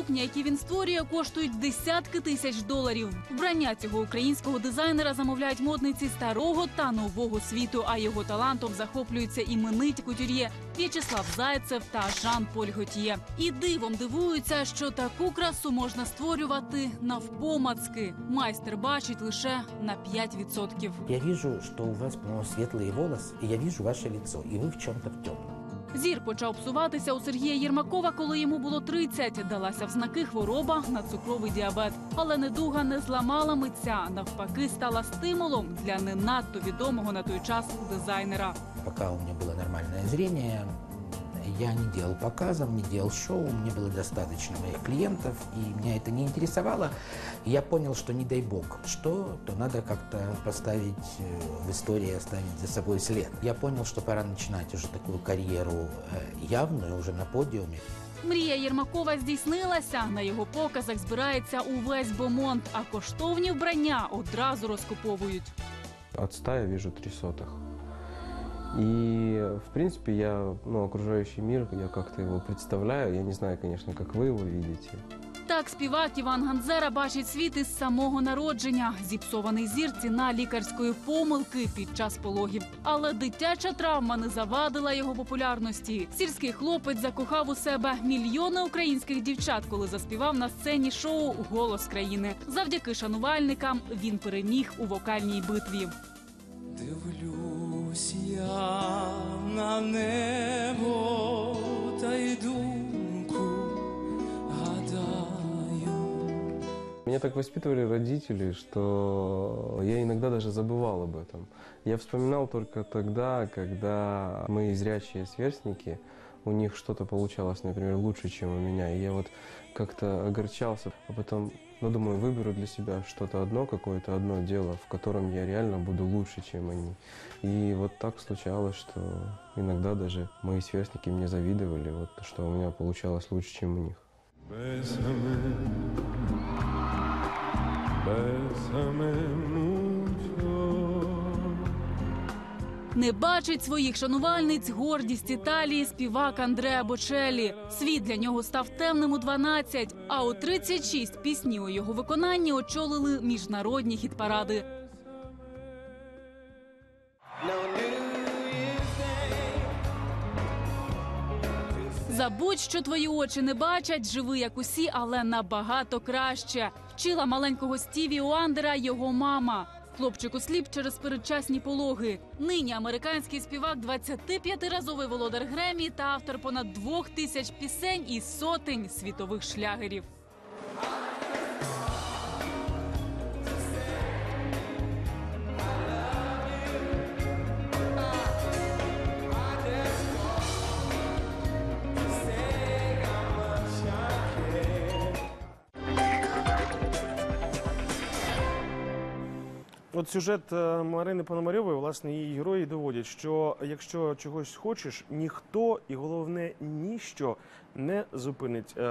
Сукні, які він створює, коштують десятки тисяч доларів. Вбрання цього українського дизайнера замовляють модниці старого та нового світу. А його талантом захоплюються імениті кутюр'є В'ячеслав Зайцев та Жан Поль Готьє. І дивом дивуються, що таку красу можна створювати навпомацки. Майстер бачить лише на 5%. Я вижу, что у вас, по-моему, светлые волосы, и я вижу ваше лицо, и вы в чем-то в темном. Зір почав псуватися у Сергія Єрмакова, коли йому було 30. Далася в знаки хвороба на цукровий діабет. Але недуга не зламала митця, навпаки, стала стимулом для не надто відомого на той час дизайнера. Пока у нього було нормальне зрение, я не делал показов, не делал шоу, мне было достаточно моих клиентов, и меня это не интересовало. И я понял, что не дай бог, что, то надо как-то поставить э, в истории, оставить за собой след. Я понял, что пора начинать уже такую карьеру э, явную, уже на подиуме. Мрія Єрмакова здійснилася. На його показах збирається увесь бомонд, а коштовні вбрання одразу розкуповують. От 100 я вижу три сотых. И, в принципе, я, ну, окружающий мир, я как-то его представляю. Я не знаю, конечно, как вы его видите. Так співак Іван Ганзера бачить світ із самого народження. Зіпсований зір ціна лікарської помилки під час пологів. Але дитяча травма не завадила його популярності. Сільський хлопець закохав у себе мільйони українських дівчат, коли заспівав на сцені шоу Голос країни. Завдяки шанувальникам він переміг у вокальній битві. Дивлюсь Меня так воспитывали родители, что я иногда даже забывал об этом. Я вспоминал только тогда, когда мои зрячие сверстники, у них что-то получалось, например, лучше, чем у меня. И я вот как-то огорчался, а потом, ну, думаю, выберу для себя что-то одно, какое-то одно дело, в котором я реально буду лучше, чем они. И вот так случалось, что иногда даже мои сверстники мне завидовали, вот, что у меня получалось лучше, чем у них. Bésame. Не бачить своїх шанувальниць гордість Італії співак Андреа Бочелі. Світ для нього став темним у 12, а у 36 пісні у його виконанні очолили міжнародні хіт-паради. Забудь, що твої очі не бачать, живи як усі, але набагато краще. Вчила маленького Стіві Уандера його мама. Хлопчику сліп через передчасні пологи. Нині американський співак, 25-разовий володар Гремі та автор понад двох тисяч пісень і сотень світових шлягерів. От сюжет е, Марини Пономарьової, власне, її герої доводять, що якщо чогось хочеш, ніхто і головне ніщо не зупинить. е,